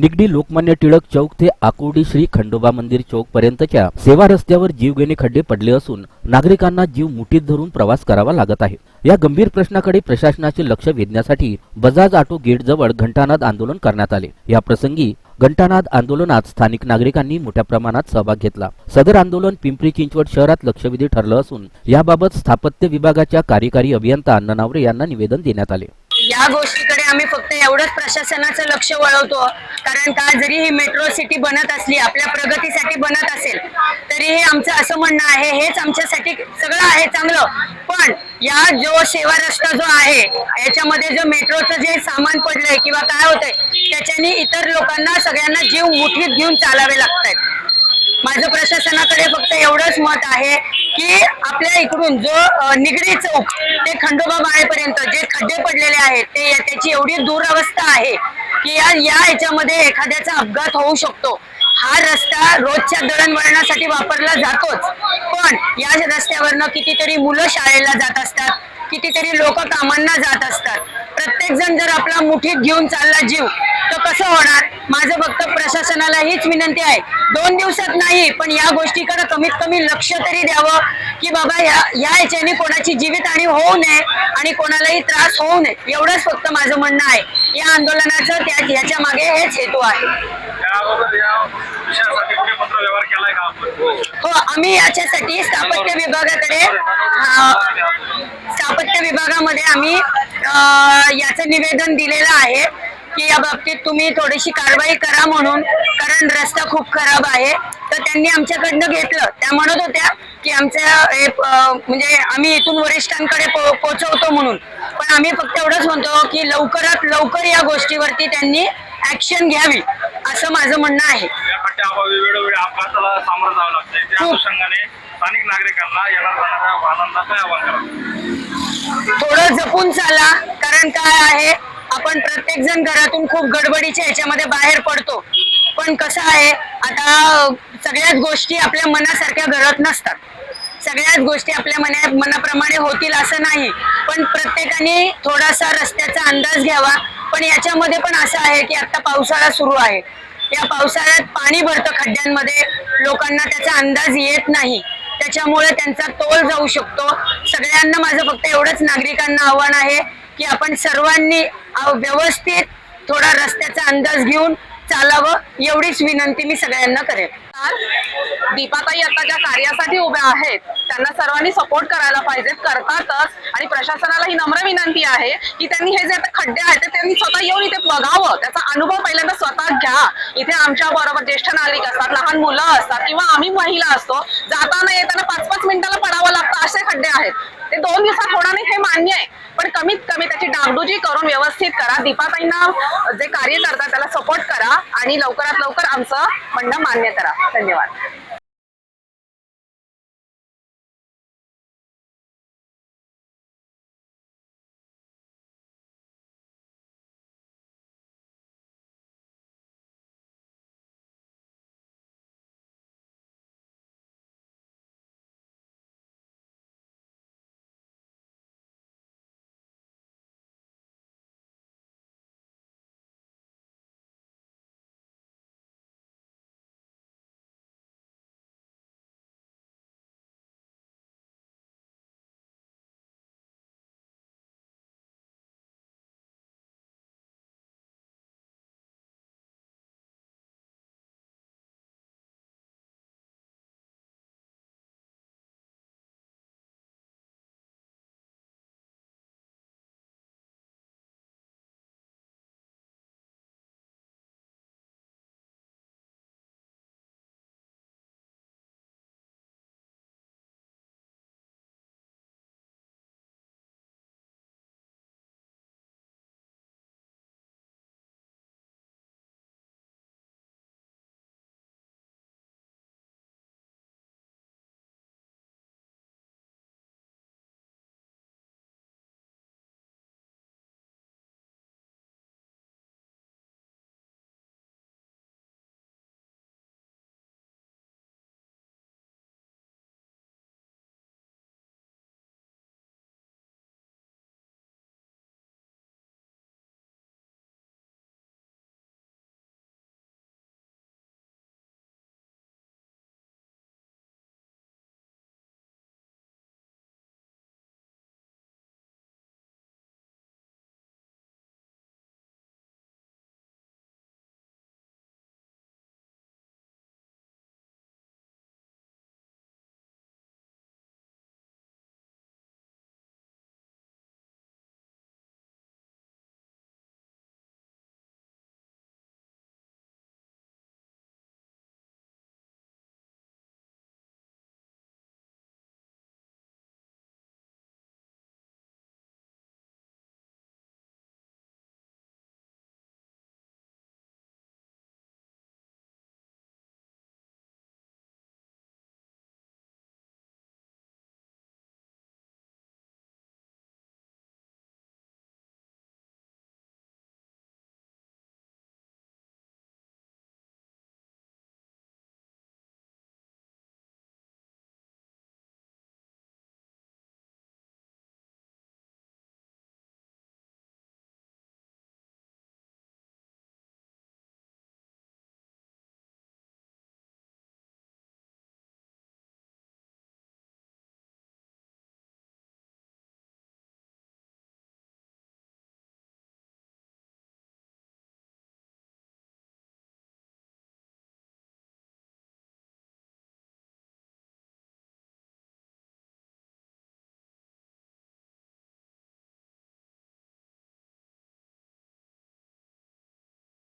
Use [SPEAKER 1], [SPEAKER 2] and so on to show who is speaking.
[SPEAKER 1] निगडी लोकमान्य टिळक चौक ते आकुर्डी श्री खंडोबा मंदिर चौक पर्यंतच्या सेवा रस्त्यावर जीवघेणे खड्डे पडले असून नागरिकांना जीव मुठीत धरून प्रवास करावा लागत आहे. या गंभीर प्रश्नाकडे प्रशासनाचे लक्ष वेधण्यासाठी बजाज ऑटो गेट जवळ घंटानाद आंदोलन करण्यात आले. या प्रसंगी घंटानाद आंदोलनात स्थानिक नागरिकांनी मोठ्या प्रमाणात सहभाग घेतला. सदर आंदोलन पिंपरी चिंचवड शहरात लक्षवेधी ठरलं असून याबाबत स्थापत्य विभागाच्या कार्यकारी अभियंता अण्णा नावरे यांना निवेदन देण्यात आले.
[SPEAKER 2] या गोष्टीकडे आम्ही फक्त एवढंच प्रशासनाचं लक्ष वळवतो. कारण का जरी ही मेट्रो सिटी बनत असली आपल्या प्रगतीसाठी बनत असेल तरी हे आमचं असं म्हणणं आहे हेच आमच्यासाठी सगळं आहे चांगलं. पण या जो सेवा रस्ता जो आहे याच्यामध्ये जो मेट्रोचं जे सामान पडलंय किंवा काय होतंय त्याच्याने इतर लोकांना सगळ्यांना जीव मुठीत घेऊन चालावे लागतात माझं प्रशासनाकडे फक्त एवढंच मत आहे की आपल्या इकडून जो निगडी चौक ते खंडोबा बाळेपर्यंत जे खड्डे पडलेले आहेत ते त्याची एवढी दुरावस्था आहे की या याच्यामध्ये एखाद्याचा अपघात होऊ शकतो. हा रस्ता रोजच्या दळणवळणासाठी वापरला जातोच. पण या रस्त्यावरनं कितीतरी मुलं शाळेला जात असतात कितीतरी लोक कामांना जात असतात. प्रत्येक जण जर आपला मुठीत घेऊन चालला जीव कसं होणार? माझं फक्त प्रशासनाला हीच विनंती आहे. दोन दिवसात नाही पण या गोष्टीकडे कमीत कमी लक्ष तरी द्यावं की बाबा या या याच्याने कोणाची जीवितहानी होऊ नये आणि कोणालाही त्रास होऊ नये. एवढंच फक्त माझं म्हणणं आहे. या आंदोलनाचं त्या याच्या मागे हेच हेतू आहे. हो आम्ही याच्यासाठी स्थापत्य विभागाकडे स्थापत्य विभागामध्ये आम्ही याचं निवेदन दिलेलं आहे. की या बाबतीत तुम्ही थोडीशी कारवाई करा म्हणून कारण रस्ता खूप खराब आहे. तर त्यांनी आमच्याकडनं घेतलं. त्या म्हणत होत्या की आमच्या म्हणजे आम्ही इथून वरिष्ठांकडे पो- पोहोचवतो म्हणून. पण आम्ही फक्त एवढंच म्हणतो की लवकरात लवकर या गोष्टीवरती त्यांनी ऍक्शन घ्यावी असं माझं म्हणणं आहे.
[SPEAKER 3] स्थानिक नागरिकांना येणार
[SPEAKER 2] थोडं जपून चाला कारण काय आहे आपण प्रत्येक जण घरातून खूप गडबडीच्या ह्याच्यामध्ये बाहेर पडतो. पण कसं आहे आता सगळ्याच गोष्टी आपल्या मनासारख्या घडत नसतात. सगळ्याच गोष्टी आपल्या मना मनाप्रमाणे होतील असं नाही. पण प्रत्येकाने थोडासा रस्त्याचा अंदाज घ्यावा. पण याच्यामध्ये पण असं आहे की आता पावसाळा सुरू आहे. या पावसाळ्यात पाणी भरतं खड्ड्यांमध्ये. लोकांना त्याचा अंदाज येत नाही. त्याच्यामुळे त्यांचा तोल जाऊ शकतो. सगळ्यांना माझं फक्त एवढंच नागरिकांना आव्हान आहे की आपण सर्वांनी व्यवस्थित थोडा रस्त्याचा अंदाज घेऊन चालावं एवढीच विनंती मी सगळ्यांना करेन.
[SPEAKER 4] दीपाताई आता ज्या कार्यासाठी उभ्या आहेत त्यांना सर्वांनी सपोर्ट करायला पाहिजेत करतातच. आणि प्रशासनाला ही नम्र विनंती आहे की त्यांनी हे जे खड्डे आहेत त्यांनी स्वतः येऊन इथे बघावं. त्याचा अनुभव पहिल्यांदा स्वतः घ्या. इथे आमच्या बरोबर ज्येष्ठ नागरिक असतात लहान मुलं असतात किंवा आम्ही महिला असतो जाताना येताना पाच पाच मिनिटाला पडावं लागतं असे खड्डे आहेत. ते दोन दिवसात होणार नाही हे मान्य आहे. कमीत कमी त्याची डागडुजी करून व्यवस्थित करा. दीपाताईंना जे कार्य करतात त्याला सपोर्ट करा आणि लवकरात लवकर आमचं म्हणणं मान्य करा. धन्यवाद.